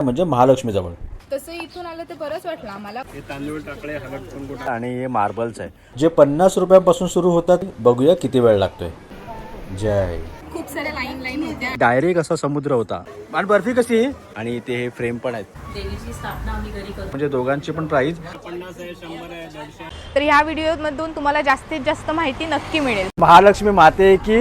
म्हणजे महालक्ष्मी जवळ तसं इथून आलं ते बरंच वाटलं आम्हाला. हे आणि हे मार्बल्स आहे जे पन्नास रुपयापासून सुरू होतात बघूया किती वेळ लागतोय. जय. खूप साऱ्या लाईन लाईन होत्या. डायरेक्ट असा समुद्र होता. आणि बर्फी कशी? आणि इथे हे फ्रेम पण आहेत. देवीची स्थापना आम्ही घरी करतो म्हणजे दोघांची पण प्राइस तर ह्या व्हिडिओमधून तुम्हाला जास्तीत जास्त माहिती नक्की मिळेल. महालक्ष्मी माते की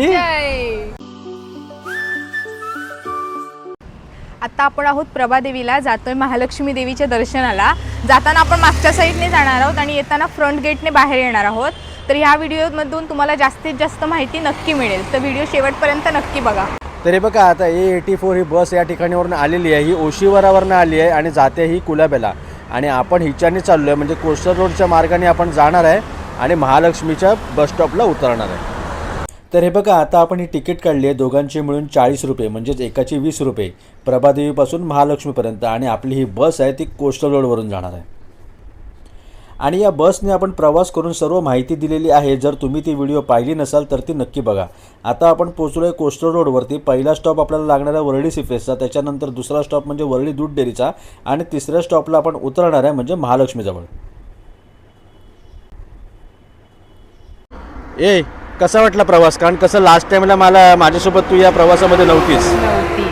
आता आपण आहोत प्रभादेवीला. जातोय महालक्ष्मी देवीच्या दर्शनाला. जाताना आपण मागच्या साईडने जाणार आहोत आणि येताना फ्रंट गेटने बाहेर येणार आहोत. तर ह्या व्हिडिओमधून तुम्हाला जास्तीत जास्त माहिती नक्की मिळेल. तर व्हिडिओ शेवटपर्यंत नक्की बघा. तरी बघा आता ए एटी फोर ही बस या ठिकाणीवरून आलेली आहे. ही ओशीवरावरनं आली आहे आणि जाते ही कुलाब्याला आणि आपण हिच्याने चाललो आहे म्हणजे कोस्टर रोडच्या मार्गाने आपण जाणार आहे आणि महालक्ष्मीच्या बस स्टॉपला उतरणार आहे. तर हे बघा आता आपण ही तिकीट काढली आहे दोघांची मिळून चाळीस रुपये म्हणजेच एकाची वीस रुपये. प्रभादेवीपासून महालक्ष्मीपर्यंत आणि आपली ही बस आहे ती कोस्टल रोडवरून जाणार आहे. आणि या बसने आपण प्रवास करून सर्व माहिती दिलेली आहे. जर तुम्ही ती व्हिडिओ पाहिली नसाल तर ती नक्की बघा. आता आपण पोचलो आहे कोस्टल रोडवरती पहिला स्टॉप आपल्याला लागणार आहे वरळी सिफेसचा. त्याच्यानंतर दुसरा स्टॉप म्हणजे वरळी दूध डेअरीचा. आणि तिसऱ्या स्टॉपला आपण उतरणार आहे म्हणजे महालक्ष्मीजवळ. ए कसा वाटला प्रवास? कारण कसं लास्ट टाइमला मला माझ्यासोबत तू या प्रवासामध्ये नव्हतीस. नव्हती.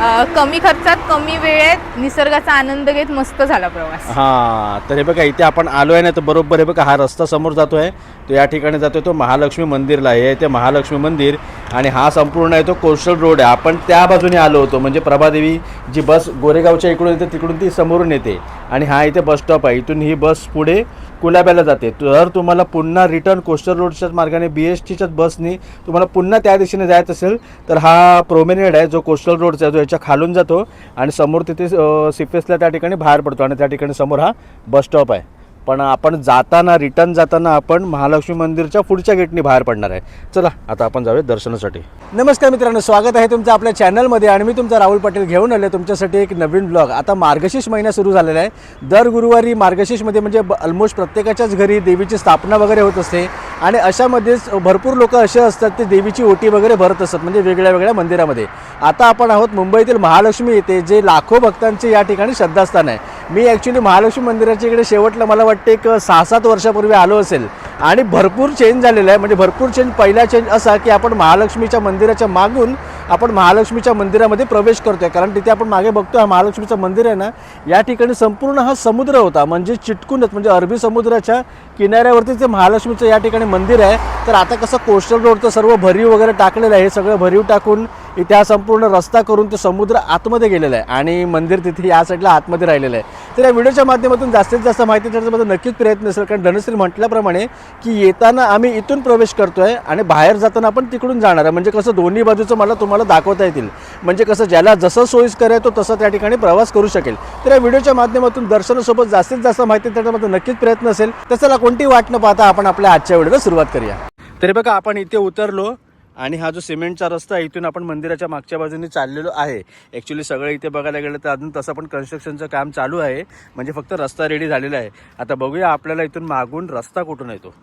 अं, कमी खर्चात कमी वेळेत निसर्गाचा आनंद घेत मस्त झाला प्रवास. हां तर हे बघा इथे आपण आलो आहे ना तर बरोबर हे बघा हा रस्ता समोर जातो आहे तो या ठिकाणी जातो तो महालक्ष्मी मंदिरला आहे. ते महालक्ष्मी मंदिर आणि हा संपूर्ण आहे तो कोस्टल रोड आहे. आपण त्या बाजूने आलो होतो म्हणजे प्रभादेवी जी बस गोरेगावच्या इकडून येते तिकडून ती समोरून येते. आणि हा इथे बस स्टॉप आहे. इथून ही बस पुढे कुलाब्याला जाते. जर तुम्हाला पुन्हा रिटर्न कोस्टर रोडच्याच मार्गाने बी एस टीच्याच बसनी तुम्हाला पुन्हा त्या दिशेने जायचं असेल तर हा प्रोमेनेड आहे जो कोस्टल रोडचा आहे जो याच्या खालून जातो आणि समोर तिथे सिपेसला त्या ठिकाणी बाहेर पडतो आणि त्या ठिकाणी समोर हा बस स्टॉप आहे. पण आपण जाताना रिटर्न जाताना आपण महालक्ष्मी मंदिरच्या पुढच्या गेटनी बाहेर पडणार आहे. चला आता आपण जाऊया दर्शनासाठी. नमस्कार मित्रांनो स्वागत आहे तुमचं आपल्या चॅनलमध्ये आणि मी तुमचा राहुल पाटील घेऊन आलो तुमच्यासाठी एक नवीन ब्लॉग आता मार्गशीर्ष महिना सुरू झालेला आहे. दर गुरुवारी मार्गशीर्षमध्ये म्हणजे ऑलमोस्ट प्रत्येकाच्याच घरी देवीची स्थापना वगैरे होत असते आणि अशामध्येच भरपूर लोक असे असतात ते देवीची ओटी वगैरे भरत असतात म्हणजे वेगळ्या वेगळ्या मंदिरामध्ये. आता आपण आहोत मुंबईतील महालक्ष्मी येथे जे लाखो भक्तांचे या ठिकाणी श्रद्धास्थान आहे. मी ॲक्च्युली महालक्ष्मी मंदिराच्या इकडे शेवटला मला वाटतं एक सहा सात वर्षापूर्वी आलो असेल आणि भरपूर चेंज झालेला आहे. म्हणजे भरपूर चेंज पहिला चेंज असा की आपण महालक्ष्मीच्या मंदिराच्या मागून आपण महालक्ष्मीच्या मंदिरामध्ये प्रवेश करतोय. कारण तिथे आपण मागे बघतो हा महालक्ष्मीचं मंदिर आहे ना या ठिकाणी संपूर्ण हा समुद्र होता. म्हणजे चिटकूनच म्हणजे अरबी समुद्राच्या किनाऱ्यावरती ते महालक्ष्मीचं या ठिकाणी मंदिर आहे तर आता कसं कोस्टल रोडचं सर्व भरीव वगैरे टाकलेलं आहे. हे सगळं भरीव टाकून इथे हा संपूर्ण रस्ता करून ते समुद्र आतमध्ये गेलेलं आहे. आणि मंदिर तिथे या साईडला आतमध्ये राहिलेलं आहे. तर या व्हिडिओच्या माध्यमातून जास्तीत जास्त माहिती देण्याचा माझा नक्कीच प्रयत्न असेल. कारण धनश्री म्हटल्याप्रमाणे की येताना आम्ही इथून प्रवेश करतोय आणि बाहेर जाताना आपण तिकडून जाणार आहे. म्हणजे कसं दोन्ही बाजूचं मला तुम्हाला दाखवता येतील. म्हणजे कसं ज्याला जसं सोयीस्कर आहे तो तसं त्या ठिकाणी प्रवास करू शकेल. तर या व्हिडिओच्या माध्यमातून दर्शनासोबत जास्तीत जास्त माहिती त्याच्यामध्ये नक्कीच प्रयत्न असेल. तर चला कोणती वाट न पाहता आपण आपल्या आजच्या व्हिडिओला सुरुवात करूया. तरी बघा आपण इथे उतरलो. आणि हा जो सिमेंटचा रस्ता आहे इथून आपण मंदिराच्या मागच्या बाजूने चाललेलो आहे. ॲक्च्युली सगळं इथे बघायला गेलं तर अजून तसं पण कन्स्ट्रक्शनचं काम चालू आहे. म्हणजे फक्त रस्ता रेडी झालेला आहे. आता बघूया आपल्याला इथून मागून रस्ता कुठून येतो.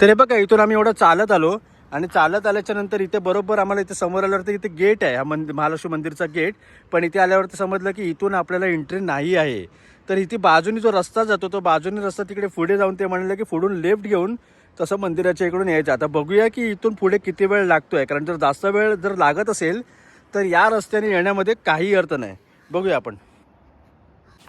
तर हे बघा इथून आम्ही एवढं चालत आलो. आणि चालत आल्याच्यानंतर इथे बरोबर आम्हाला इथे समोर आल्यावरती इथे गेट आहे. हा मंदिर महालक्ष्मी मंदिरचा गेट पण इथे आल्यावरती समजलं की इथून आपल्याला एंट्री नाही आहे. तर इथे बाजूनी जो रस्ता जातो तो बाजूनी रस्ता तिकडे पुढे जाऊन ते म्हणलं की पुढून लेफ्ट घेऊन तसं मंदिराच्या इकडून यायचं. आता बघूया की इथून पुढे किती वेळ लागतोय. कारण जर जास्त वेळ जर लागत असेल तर या रस्त्याने येण्यामध्ये काही अर्थ नाही. बघूया आपण.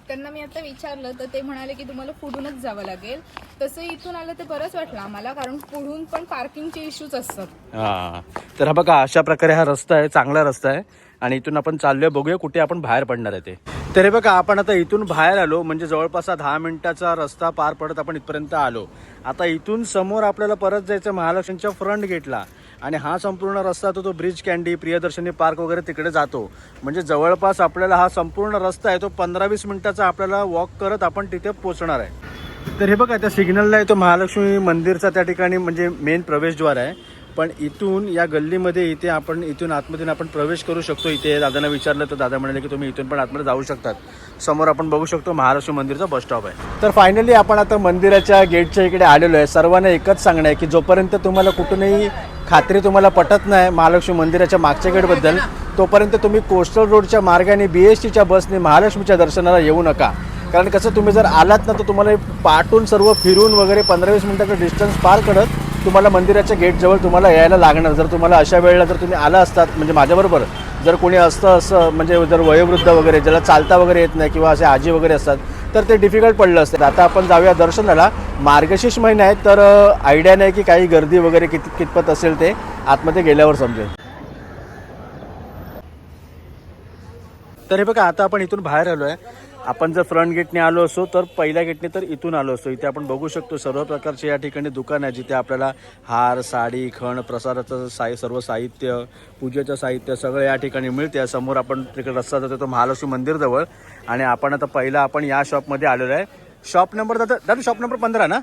त्यांना मी आता विचारलं तर ते म्हणाले की तुम्हाला पुढूनच जावं लागेल. तसं इथून आलं ते बरंच वाटलं आम्हाला कारण पुढून पण पार्किंगचे इश्यूज असतात. हा. तर हा बघा अशा प्रकारे हा रस्ता आहे चांगला रस्ता आहे. आणि इथून आपण चाललोय बघूया कुठे आपण बाहेर पडणार आहे ते. तर हे बघा आपण आता इथून बाहेर आलो म्हणजे जवळपास हा दहा मिनिटाचा रस्ता पार पडत आपण इथपर्यंत आलो. आता इथून समोर आपल्याला परत जायचं महालक्ष्मीच्या फ्रंट गेटला आणि हा संपूर्ण रस्ता तो तो ब्रिज कॅन्डी प्रियदर्शनी पार्क वगैरे तिकडे जातो. म्हणजे जवळपास आपल्याला हा संपूर्ण रस्ता आहे तो पंधरा वीस मिनिटाचा आपल्याला वॉक करत आपण तिथे पोहोचणार आहे. तर हे बघा त्या सिग्नलला आहे तो महालक्ष्मी मंदिरचा त्या ठिकाणी म्हणजे मेन प्रवेशद्वार आहे. पण इथून या गल्लीमध्ये इथे आपण इथून आतमधून आपण प्रवेश करू शकतो. इथे दादांना विचारलं तर दादा म्हणाले की तुम्ही इथून पण आतमध्ये जाऊ शकतात. समोर आपण बघू शकतो महाराष्ट्र मंदिरचा बस स्टॉप आहे. तर फायनली आपण आता मंदिराच्या गेटच्या इकडे आलेलो आहे. सर्वांना एकच सांगणं आहे की जोपर्यंत तुम्हाला कुठूनही खात्री तुम्हाला पटत नाही महालक्ष्मी मंदिराच्या मागच्या गेटबद्दल तोपर्यंत तुम्ही कोस्टल रोडच्या मार्गाने बी एस टीच्या बसने महालक्ष्मीच्या दर्शनाला येऊ नका. कारण कसं तुम्ही जर आलात ना तर तुम्हाला पाठून सर्व फिरून वगैरे पंधरा वीस मिनिटाचं डिस्टन्स पार करत तुम्हाला मंदिराच्या गेटजवळ तुम्हाला यायला लागणार. जर तुम्हाला अशा वेळेला जर तुम्ही आला असतात म्हणजे माझ्याबरोबर जर कोणी असतं असं म्हणजे जर वयोवृद्ध वगैरे ज्याला चालता वगैरे येत नाही किंवा असे आजी वगैरे असतात तर ते डिफिकल्ट पडलं असतं. आता आपण जाऊया दर्शनाला. मार्गशीर्ष महिना आहे तर आयडिया नाही की काही गर्दी वगैरे किती कितपत असेल ते आतमध्ये गेल्यावर समजेल. तर हे बघा आता आपण इथून बाहेर आलो आहे आपण जर फ्रंट गेटने आलो असो तर पहिल्या गेटने तर इथून आलो असतो इथे आपण बघू शकतो सर्व प्रकारचे या ठिकाणी दुकान आहे जिथे आपल्याला हार साडी खण प्रसाराचं साई सर्व साहित्य पूजेचं साहित्य सगळं या ठिकाणी मिळते. समोर आपण तिकडे रस्ता जातो तो महालक्ष्मी मंदिरजवळ आणि आपण आता पहिला आपण या शॉपमध्ये आलेलो आहे. शॉप नंबर दादा दादा शॉप नंबर पंधरा ना?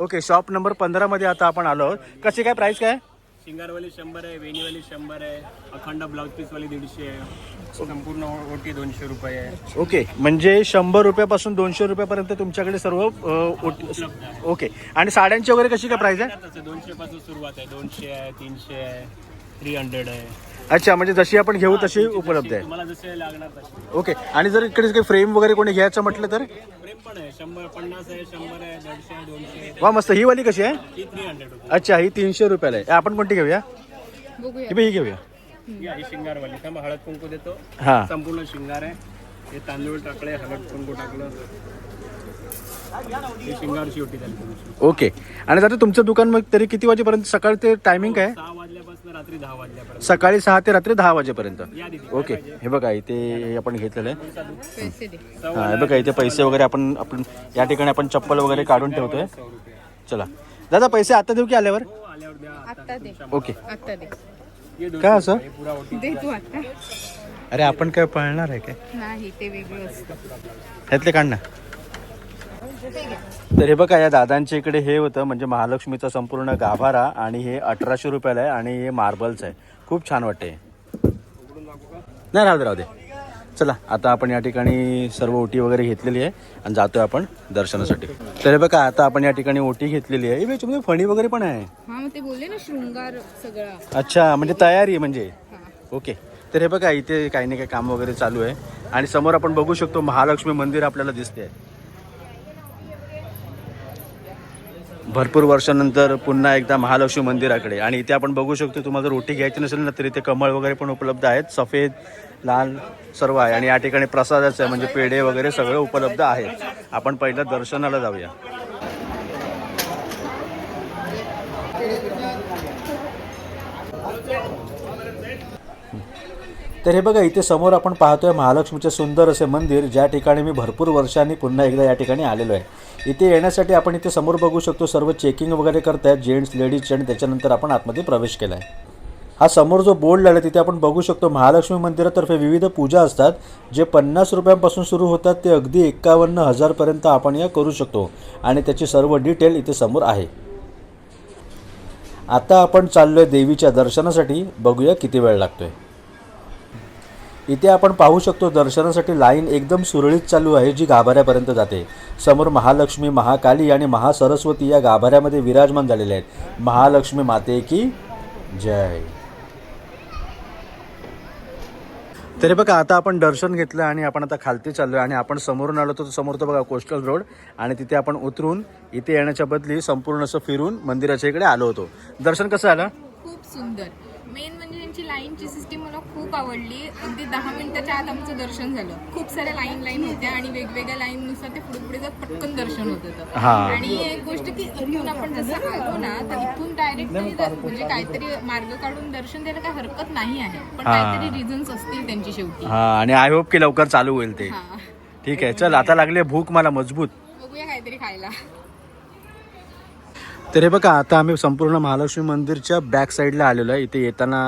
ओके शॉप नंबर पंधरामध्ये आता आपण आलो आहोत. कशी काय प्राईस काय? शिंगारवाली शंभर आहे वेणीवाली शंभर आहे अखंड ब्लाऊज पीसवाली दीडशे आहे. संपूर्ण ओटी दोनशे रुपये आहे. ओके म्हणजे शंभर रुपयापासून दोनशे रुपयापर्यंत तुमच्याकडे सर्व अ, ओट- ओके आणि साड्यांची वगैरे कशी काय प्राईस आहे? दोनशे पासून सुरुवात आहे. दोनशे आहे तीनशे आहे थ्री हंड्रेड आहे. अच्छा म्हणजे जशी आपण घेऊ तशी उपलब्ध आहे. तुम्हाला जसे लागणार तसे ओके आणि जर इकडे काही फ्रेम वगैरे कोणी घ्यायचं म्हटलं तर? फ्रेम पण आहे. शंभर पन्नास आहे शंभर आहे दीडशे आहे दोनशे आहे. वा मस्त. ही वाली कशी आहे? थ्री हंड्रेड रुपये. अच्छा ही तीनशे रुपयाला आहे. आपण कोणती घेऊया? बघूया. बी ही घेऊया. या ही शिंगारवाली. हळद कुंकू देतो. हां. संपूर्ण शिंगार आहे. हे तांदूळ टाकले हळद कुंकू टाकलं. ही झाली. तुमची ओके. आणि दादा तुमचं दुकान मग तरी किती वाजेपर्यंत? सकाळी ते टायमिंग काय? आहे? सहा वाजल्यापासून रात्री दहा वाजल्यापर्यंत. सकाळी सहा ते रात्री दहा वाजेपर्यंत. या दिदी ओके. हे बघा इथे आपण घेतलेलं आहे. पैसे दे. हा, हे बघा इथे पैसे वगैरे आपण आपण या ठिकाणी आपण चप्पल वगैरे काढून ठेवतोय. सौ रुपये. चला. दादा पैसे आता देऊ की आल्यावर? हो आल्यावर द्या. आत्ता दे. ओके. आत्ता दे. काय असं? रुपये, पुरा ओटी दे तू आत्ता अरे आपण काय पळणार आहे काय? नाही ते वेगळं असतं. ह्यातले काढ ना. तर हे बघा या दादांच्या इकडे हे होतं म्हणजे महालक्ष्मीचा संपूर्ण गाभारा आणि हे अठराशे रुपयाला आहे आणि हे मार्बलचं आहे. खूप छान वाटते नाही राहू दे राहू दे. चला आता आपण या ठिकाणी सर्व ओटी वगैरे घेतलेली आहे आणि जातोय आपण दर्शनासाठी. तर हे बघा आता आपण या ठिकाणी ओटी घेतलेली आहे. याच्यामध्ये फणी वगैरे पण आहे. हा मग ते बोलले ना शृंगार सगळा. अच्छा म्हणजे तयारी आहे म्हणजे. ओके. तर हे बघा इथे काही ना काही काम वगैरे चालू आहे. आणि समोर आपण बघू शकतो महालक्ष्मी मंदिर आपल्याला दिसते भरपूर वर्षानंतर पुन्हा एकदा महालक्ष्मी मंदिराकडे. आणि इथे आपण बघू शकतो तुम्हाला जर रोटी घ्यायची नसेल ना तर इथे कमळ वगैरे पण उपलब्ध आहेत. सफेद लहान सर्व आहे आणि या ठिकाणी प्रसादाचं आहे म्हणजे पेढे वगैरे सगळं उपलब्ध आहेत. आपण पहिलं दर्शनाला जाऊया. तर हे बघा इथे समोर आपण पाहतोय महालक्ष्मीचे सुंदर असे मंदिर ज्या ठिकाणी मी भरपूर वर्षांनी पुन्हा एकदा या ठिकाणी आलेलो आहे. इथे येण्यासाठी आपण इथे समोर बघू शकतो सर्व चेकिंग वगैरे करतायत जेंट्स लेडीज आणि त्याच्यानंतर आपण आतमध्ये प्रवेश केला आहे हा समोर जो बोर्ड लागला तिथे आपण बघू शकतो महालक्ष्मी मंदिरातर्फे विविध पूजा असतात. जे पन्नास रुपयांपासून सुरू होतात ते अगदी एक्कावन्न हजारपर्यंत आपण या करू शकतो. आणि त्याची सर्व डिटेल इथे समोर आहे. आता आपण चाललोय देवीच्या दर्शनासाठी. बघूया किती वेळ लागतोय. इथे आपण पाहू शकतो दर्शनासाठी लाईन एकदम सुरळीत चालू आहे जी गाभाऱ्यापर्यंत जाते. समोर महालक्ष्मी महाकाली आणि महासरस्वती या गाभाऱ्यामध्ये विराजमान झालेले आहेत. महालक्ष्मी माते की जय. तरी बघा आता आपण दर्शन घेतलं आणि आपण आता खालती चाललोय आणि आपण समोरून आलो तर समोर तो बघा कोस्टल रोड आणि तिथे आपण उतरून इथे येण्याच्या बदली संपूर्ण असं फिरून मंदिराच्या इकडे आलो होतो. दर्शन कसं आलं खूप सुंदर. मेन म्हणजे लाईनची सिस्टीम मला खूप आवडली. अगदी दहा मिनिटाच्या आत आमचं दर्शन झालं. खूप साऱ्या लाईन लाईन होत्या आणि वेगवेगळ्या लाईन नुसार ते पुढे पुढे जात पटकन दर्शन होत होतं. हा. आणि एक गोष्ट की इथून आपण जसं आलो ना तर इथून डायरेक्ट म्हणजे काहीतरी मार्ग काढून दर्शन द्यायला काही हरकत नाही आहे. पण हा. काहीतरी रिझन्स असतील त्यांची शेवटी. हा आणि आय होप की लवकर चालू होईल ते. हा. ठीक आहे चल आता लागली भूक मला मजबूत. बघूया काहीतरी खायला. तर हे बघा आता आम्ही संपूर्ण महालक्ष्मी मंदिरच्या बॅक साईडला आलेलो आहे. इथे येताना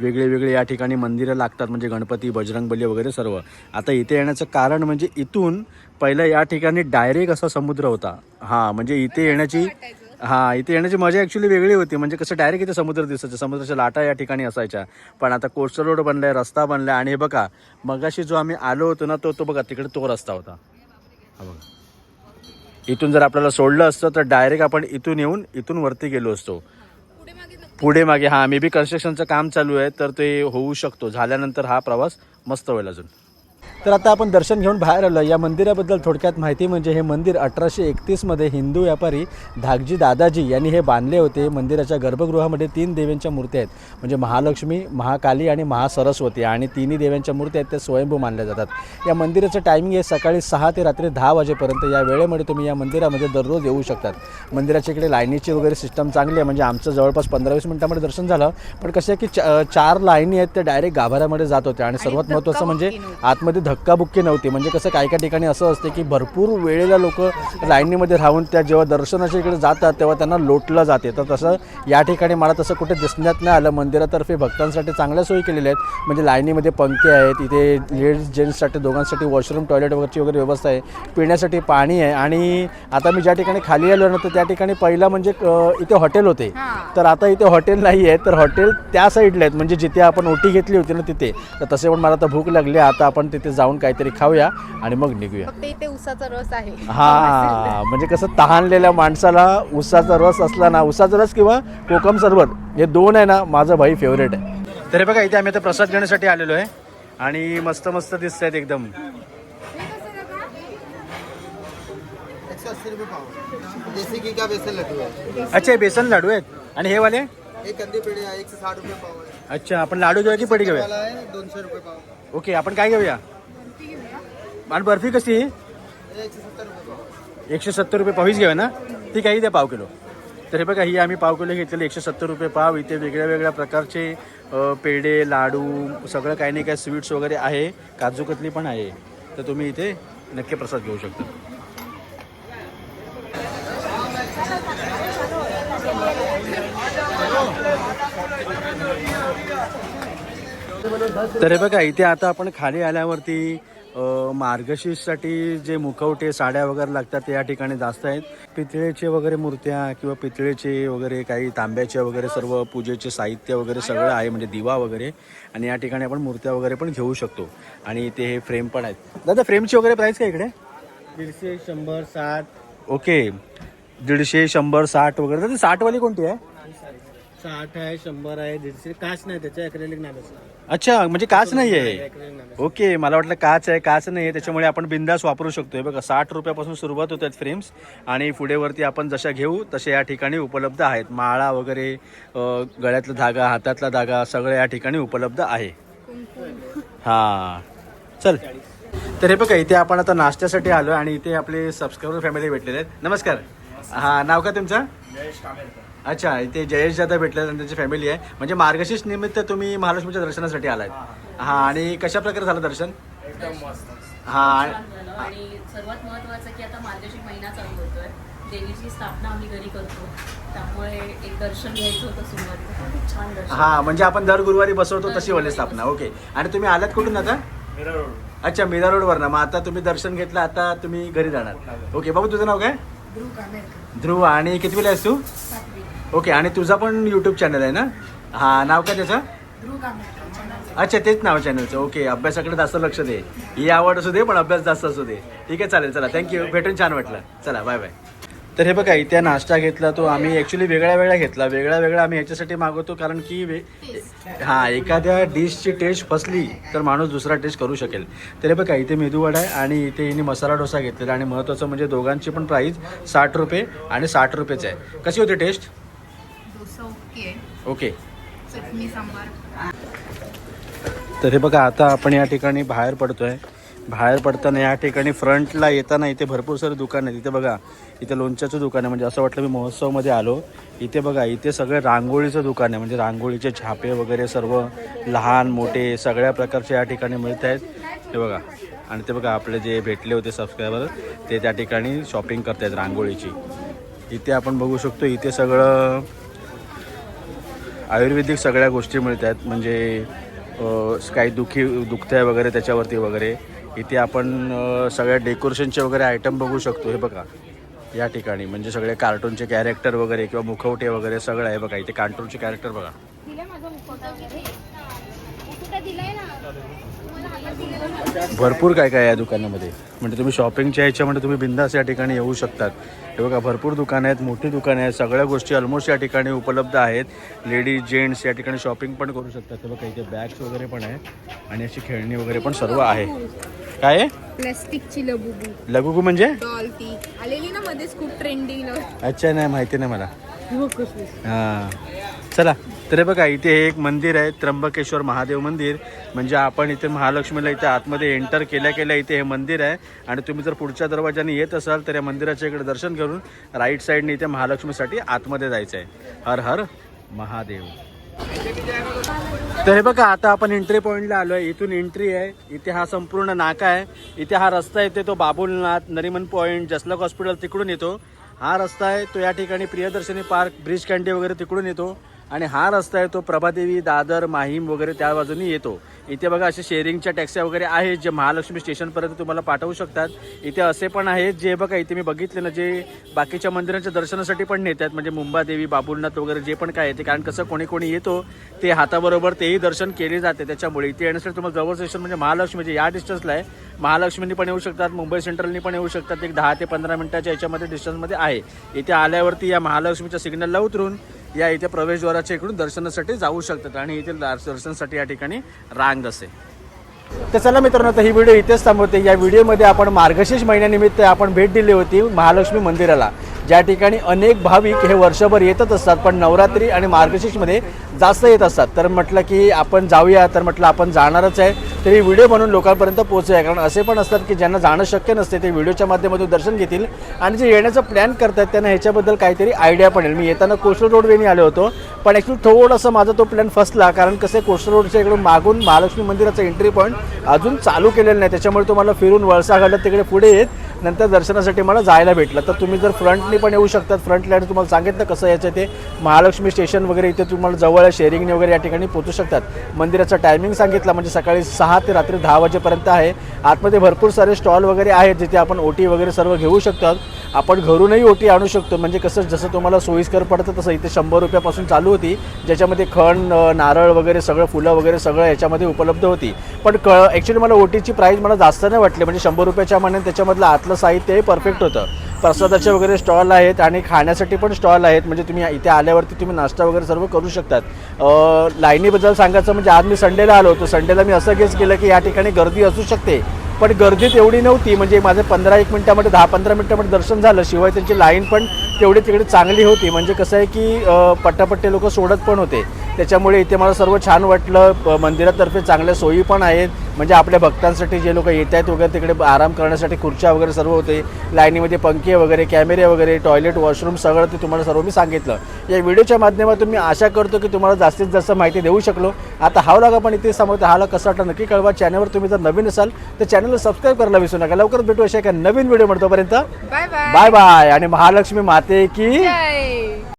वेगळे वेगळे या ठिकाणी मंदिरं लागतात म्हणजे गणपती बजरंगबली वगैरे सर्व. आता इथे येण्याचं कारण म्हणजे इथून पहिलं या ठिकाणी डायरेक्ट असा समुद्र होता. हां म्हणजे इथे येण्याची हां इथे येण्याची मजा ॲक्च्युली वेगळी होती. म्हणजे कसं डायरेक्ट इथे समुद्र दिसायचं समुद्राच्या लाटा या ठिकाणी असायच्या. पण आता कोस्टल रोड बनलाय रस्ता बनलाय आणि हे बघा मगाशी जो आम्ही आलो होतो ना तो तो बघा तिकडे तो रस्ता होता. हा बघा. इथून जर आपल्याला सोडलं असतं तर डायरेक्ट आपण इथून येऊन इथून वरती गेलो असतो. पुढे मागे हां मे बी कन्स्ट्रक्शनचं काम चालू आहे तर ते होऊ शकतो. झाल्यानंतर हा प्रवास मस्त होईल अजून. तर आता आपण दर्शन घेऊन बाहेर आलो या मंदिराबद्दल थोडक्यात माहिती म्हणजे हे मंदिर अठराशे एकतीसमध्ये हिंदू व्यापारी धाकजी दादाजी यांनी हे बांधले होते. मंदिराच्या गर्भगृहामध्ये तीन देवींच्या मूर्ती आहेत. म्हणजे महालक्ष्मी महाकाली आणि महासरस्वती आणि तिन्ही देव्यांच्या मूर्ती आहेत त्या स्वयंभू मानल्या जातात. या मंदिराचं टायमिंग आहे सकाळी सहा ते रात्री दहा वाजेपर्यंत. या वेळेमध्ये तुम्ही या मंदिरामध्ये दररोज येऊ शकतात. मंदिराच्या इकडे लाईनीची वगैरे सिस्टम चांगली आहे. म्हणजे आमचं जवळपास पंधरा वीस मिनिटामध्ये दर्शन झालं. पण कसं आहे की चार लाईनी आहेत त्या डायरेक्ट गाभाऱ्यामध्ये जात होत्या. आणि सर्वात महत्त्वाचं म्हणजे आतमध्ये धक्काबुक्की नव्हती. म्हणजे कसं काही काही ठिकाणी असं असते की भरपूर वेळेला लोक लाईनीमध्ये राहून त्या जेव्हा दर्शनाच्या इकडे जातात तेव्हा त्यांना लोटलं जाते. तर तसं या ठिकाणी मला तसं कुठे दिसण्यात नाही आलं. मंदिरातर्फे भक्तांसाठी चांगल्या सोयी केलेल्या आहेत. म्हणजे लाईनीमध्ये पंखे आहेत इथे लेडीज जेंट्ससाठी दोघांसाठी वॉशरूम टॉयलेट वगैरेची वगैरे व्यवस्था आहे. पिण्यासाठी पाणी आहे. आणि आता मी ज्या ठिकाणी खाली आलो ना तर त्या ठिकाणी पहिला म्हणजे इथे हॉटेल होते. तर आता इथे हॉटेल नाही आहे तर हॉटेल त्या साईडला आहेत. म्हणजे जिथे आपण ओटी घेतली होती ना तिथे. तर तसे पण मला आता भूक लागली. आता आपण तिथे जाऊन काहीतरी खाऊया आणि मग निघूया. फक्त इथे उसाचा रस आहे. हा म्हणजे कसं तहानलेल्या माणसाला उसाचा रस असला ना उसाचा रस किंवा कोकम सरबत हे दोन आहे ना माझं भाई फेवरेट आहे. तर बघा इथे आम्ही आता प्रसाद घेण्यासाठी आलेलो आहे आणि मस्त मस्त दिसत आहेत एकदम. अच्छा हे बेसन लाडू आहेत. आणि हे वाले? एक कंदी पेड़ी एक सौ साठ रुपये पाव अच्छा आपण लाडू घेऊया की पडी घेऊया? वाला दोनशे रुपये पाव. ओके आपण काय घेऊया? आणि बर्फी कशी सत्तर रुपये एकशे सत्तर रुपये पावीच घेऊया ना? ती काही द्या पाव किलो. तर हे बघा ही आम्ही पाव किलो घेतलेली एकशे सत्तर रुपये पाव. इथे वेगळ्या वेगळ्या प्रकारचे पेढे लाडू सगळं काही नाही काय स्वीट्स वगैरे आहे. काजू कतली पण आहे. तर तुम्ही इथे नक्की प्रसाद घेऊ शकता. तर हे बघा इथे आता आपण खाली आल्यावरती मार्गशीर्षसाठी जे मुखवटे साड्या वगैरे लागतात ते या ठिकाणी जास्त आहेत. पितळेचे वगैरे मूर्त्या किंवा पितळेचे वगैरे काही तांब्याचे वगैरे सर्व पूजेचे साहित्य वगैरे सगळं आहे म्हणजे दिवा वगैरे. आणि या ठिकाणी आपण मूर्त्या वगैरे पण घेऊ शकतो. आणि इथे हे फ्रेम पण आहेत. दादा फ्रेमची वगैरे प्राईस काय इकडे? दीडशे शंभर साठ. ओके. दीडशे शंभर साठ वगैरे. दादा साठवाली कोणती आहे? साठ आहे शंभर आहे दीडशे? काच नाही त्याच्या अक्रेलिक बसणार अच्छा म्हणजे काच नाही आहे अक्रेलिक ओके मला वाटलं काच आहे काच नाही आहे त्याच्यामुळे आपण बिंदास वापरू शकतो हे बघा साठ रुपयापासून सुरुवात होतात फ्रेम्स आणि पुढे वरती आपण जशा घेऊ तसे या ठिकाणी उपलब्ध आहेत. माळा वगैरे अ, गळ्यातला धागा हातातला धागा सगळं या ठिकाणी उपलब्ध आहे. हां. चल. तर हे बघा इथे आपण आता नाश्त्यासाठी आलो आणि इथे आपले सबस्क्रायबर फॅमिली भेटलेले आहेत. नमस्कार. हां नाव का तुमचं? अच्छा इथे जयेश दादा भेटले आणि त्यांची फॅमिली आहे. म्हणजे मार्गशीर्ष निमित्त तुम्ही महालक्ष्मीच्या दर्शनासाठी आलात हां. आणि कशा प्रकारे झालं दर्शन? हां आणि सर्वात महत्वाचं की आता मार्गशीर्ष महिना चालू होतोय. देवीची स्थापना आम्ही घरी करतो. त्यामुळे एक दर्शन घ्यायचं होतं सुरुवातीला. पण खूप छान दर्शन. हां म्हणजे आपण दर गुरुवारी बसवतो तशी वाली स्थापना. ओके. आणि तुम्ही आलात कुठून आता? अच्छा मीरा रोडवर ना मग आता तुम्ही दर्शन घेतलं आता तुम्ही घरी जाणार. ओके बाबू तुझं नाव काय? ध्रुव आणि किती वेळा आहेस तू? ओके आणि तुझा पण यूट्यूब चॅनल आहे ना? हां नाव काय त्याचं? अच्छा तेच नाव चॅनलचं ओके अभ्यासाकडे जास्त लक्ष दे. ही आवड असू दे पण अभ्यास जास्त असू दे. ठीक आहे चालेल चला. थँक्यू भेटून छान वाटलं. चला बाय बाय तर हे बघा इथे नाश्ता घेतला तो. आम्ही ॲक्च्युली वेगळ्या वेगळा घेतला. वेगळा वेगळा आम्ही ह्याच्यासाठी मागवतो कारण की वे हां एखाद्या डिशची टेस्ट फसली तर माणूस दुसरा टेस्ट करू शकेल. तर हे बघा इथे मेदूवडा आहे आणि इथे हिने मसाला डोसा घेतलेला. आणि महत्त्वाचं म्हणजे दोघांची पण प्राईस साठ रुपये आणि साठ रुपयेच आहे. कशी होती टेस्ट ओके आहे. ओके. चटणी सांबार. तर हे बघा आता आपण या ठिकाणी बाहेर पडतोय. बाहेर पडताना या ठिकाणी फ्रंटला येताना इथे भरपूर सारे दुकान आहेत. इथे बघा इथे लोणच्याचं दुकान आहे. म्हणजे असं वाटलं मी महोत्सवमध्ये आलो. इथे बघा इथे सगळं रांगोळीचं दुकान आहे. म्हणजे रांगोळीचे छापे वगैरे सर्व लहान मोठे सगळ्या प्रकारचे या ठिकाणी मिळत आहेत. हे बघा. आणि ते बघा आपले जे भेटले होते सबस्क्रायबर ते त्या ठिकाणी शॉपिंग करतायत रांगोळीची. इथे आपण बघू शकतो इथे सगळं आयुर्वेदिक सगळ्या गोष्टी मिळत आहेत म्हणजे काही दुखी दुखतंय वगैरे त्याच्यावरती वगैरे. इथे आपण सगळ्या डेकोरेशनचे वगैरे आयटम बघू शकतो. हे बघा. या ठिकाणी. म्हणजे सगळे कार्टूनचे कॅरेक्टर वगैरे किंवा मुखवटे वगैरे सगळं आहे बघा. इथे कार्टूनचे कॅरेक्टर बघा. भरपूर काय काय आहे या दुकानामध्ये? म्हणजे तुम्ही शॉपिंगच्या ह्याच्यामध्ये तुम्ही बिंदास या ठिकाणी येऊ शकतात. हे बघा भरपूर दुकानं आहेत मोठी दुकानं आहेत सगळ्या गोष्टी ऑलमोस्ट या ठिकाणी उपलब्ध आहेत. लेडीज जेंट्स या ठिकाणी शॉपिंग पण करू शकतात. ते बघा इथे बॅग्स वगैरे पण आहेत आणि अशी खेळणी वगैरे पण सर्व आहे. काय आहे? प्लॅस्टिकची लगुगू. म्हणजे? डॉल ती आलेली ना मध्येच खूप ट्रेंडिंग अच्छा नाही माहिती नाही मला. हां. चला तर हे बघा इथे हे एक मंदिर आहे त्र्यंबकेश्वर महादेव मंदिर. म्हणजे आपण इथे महालक्ष्मीला इथे आतमध्ये एंटर केल्या केल्या इथे हे मंदिर आहे. आणि तुम्ही जर पुढच्या दरवाजाने येत असाल तर या मंदिराच्या इकडे दर्शन करून राईट साईडने इथे महालक्ष्मीसाठी आतमध्ये जायचं आहे. हर हर महादेव. तर हे बघा आता आपण एंट्री पॉईंटला आलो आहे इथून एंट्री आहे. इथे हा संपूर्ण नाका आहे. इथे हा रस्ता येते तो बाबुलनाथ नरिमन पॉईंट जसलक हॉस्पिटल तिकडून येतो. हा रस्ता आहे तो या ठिकाणी प्रियदर्शनी पार्क ब्रिज कँडी वगैरे तिकडून येतो. आणि हा रस्ता आहे तो प्रभादेवी दादर माहीम वगैरे त्या बाजूनी येतो. इथे बघा असे शेअरिंगच्या टॅक्स्या वगैरे आहेत जे महालक्ष्मी स्टेशनपर्यंत तुम्हाला पाठवू शकतात. इथे असे पण आहेत जे बघा इथे मी बघितले ना जे बाकीच्या मंदिरांच्या दर्शनासाठी पण नेतात. म्हणजे मुंबादेवी बाबुलनाथ वगैरे जे पण काय आहे ते. कारण कसं कोणी कोणी येतो ते हाताबरोबर तेही दर्शन केले जाते. त्याच्यामुळे इथे येण्यासाठी तुम्हाला जवळ स्टेशन म्हणजे महालक्ष्मी म्हणजे या डिस्टन्सला आहे महालक्ष्मीनी पण येऊ शकतात मुंबई सेंट्रलनी पण येऊ शकतात. एक दहा ते पंधरा मिनिटाच्या याच्यामध्ये डिस्टन्समध्ये आहे. इथे आल्यावरती या महालक्ष्मीच्या सिग्नलला उतरून या इथे प्रवेशद्वाराच्या इकडून दर्शनासाठी जाऊ शकतात आणि इथे दर्शनासाठी या ठिकाणी रांग असे तर चला मित्रांनो आता ही व्हिडिओ इथेच थांबवते. या व्हिडिओमध्ये आपण मार्गशीर्ष महिन्यानिमित्त आपण भेट दिली होती महालक्ष्मी मंदिराला. ज्या ठिकाणी अनेक भाविक हे वर्षभर येतच असतात पण नवरात्री आणि मार्गशीर्षमध्ये जास्त येत असतात. तर म्हटलं की आपण जाऊया तर म्हटलं आपण जाणारच आहे. तरी व्हिडिओ बनवून लोकांपर्यंत पोहोचूया कारण असे पण असतात की ज्यांना जाणं शक्य नसते ते व्हिडिओच्या माध्यमातून दर्शन घेतील आणि जे येण्याचं प्लॅन करतात त्यांना ह्याच्याबद्दल काहीतरी आयडिया पण येईल. मी येताना कोस्टल रोडवेने आलो होतो पण ॲक्च्युली थोडंसं माझा तो प्लॅन फसला कारण कसं कोस्टल रोडच्या इकडून मागून महालक्ष्मी मंदिराचं एंट्री पॉईंट अजून चालू केलेलं नाही. त्याच्यामुळे तुम्हाला फिरून वळसा घालत तिकडे पुढे येत. नंतर दर्शनासाठी मला जायला भेटलं. तर तुम्ही जर फ्रंटनी पण येऊ शकतात. फ्रंट लाईन तुम्हाला सांगितलं कसं यायचं ते. महालक्ष्मी स्टेशन वगैरे इथे तुम्हाला जवळ शेअरिंगने वगैरे या ठिकाणी पोचू शकतात. मंदिराचा टायमिंग सांगितला म्हणजे सकाळी सहा ते रात्री दहा वाजेपर्यंत आहे. आतमध्ये भरपूर सारे स्टॉल वगैरे आहेत जिथे आपण ओटी वगैरे सर्व घेऊ शकतात. आपण घरूनही ओटी आणू शकतो. म्हणजे कसं जसं तुम्हाला सोयीस्कर पडतं तसं इथे शंभर रुपयापासून चालू होती. ज्याच्यामध्ये खण नारळ वगैरे सगळं फुलं वगैरे सगळं याच्यामध्ये उपलब्ध होती. पण क ॲक्च्युली मला ओटीची प्राईस मला जास्त नाही वाटली. म्हणजे शंभर रुपयाच्या मानाने त्याच्यामधलं आतलं साहित्यही परफेक्ट होतं. प्रसादाचे वगैरे स्टॉल आहेत आणि खाण्यासाठी पण स्टॉल आहेत. म्हणजे तुम्ही इथे आल्यावरती तुम्ही नाश्ता वगैरे सर्व करू शकतात. लाईनीबद्दल सांगायचं म्हणजे आज मी संडेला आलो होतो. संडेला मी असं गेस केलं की या ठिकाणी गर्दी असू शकते. पण गर्दी तेवढी नव्हती. म्हणजे माझं पंधरा एक मिनिटामध्ये दहा पंधरा मिनिटामध्ये दर्शन झालं. शिवाय त्यांची लाईन पण तेवढी तिकडे चांगली होती. म्हणजे कसं आहे की पट्टापट्टे लोक सोडत पण होते. त्याच्यामुळे इथे मला सर्व छान वाटलं. मंदिरातर्फे चांगल्या सोयी पण आहेत. म्हणजे आपल्या भक्तांसाठी जे लोक येत आहेत वगैरे तिकडे आराम करण्यासाठी खुर्च्या वगैरे सर्व होते. लाईनीमध्ये पंखे वगैरे कॅमेरे वगैरे टॉयलेट वॉशरूम सगळं ते तुम्हाला सर्व मी सांगितलं. या व्हिडिओच्या माध्यमातून मी आशा करतो की तुम्हाला जास्तीत जास्त माहिती देऊ शकलो. आता हा लागा पण इथे समोर हा कसा वाटला नक्की कळवा. चॅनलवर तुम्ही जर नवीन असाल तर चॅनलला सबस्क्राईब करायला विसरू नका. लवकरच भेटू अशा एका नवीन व्हिडिओ म्हणतोपर्यंत बाय बाय. Bye bye. आणि महालक्ष्मी माते की जय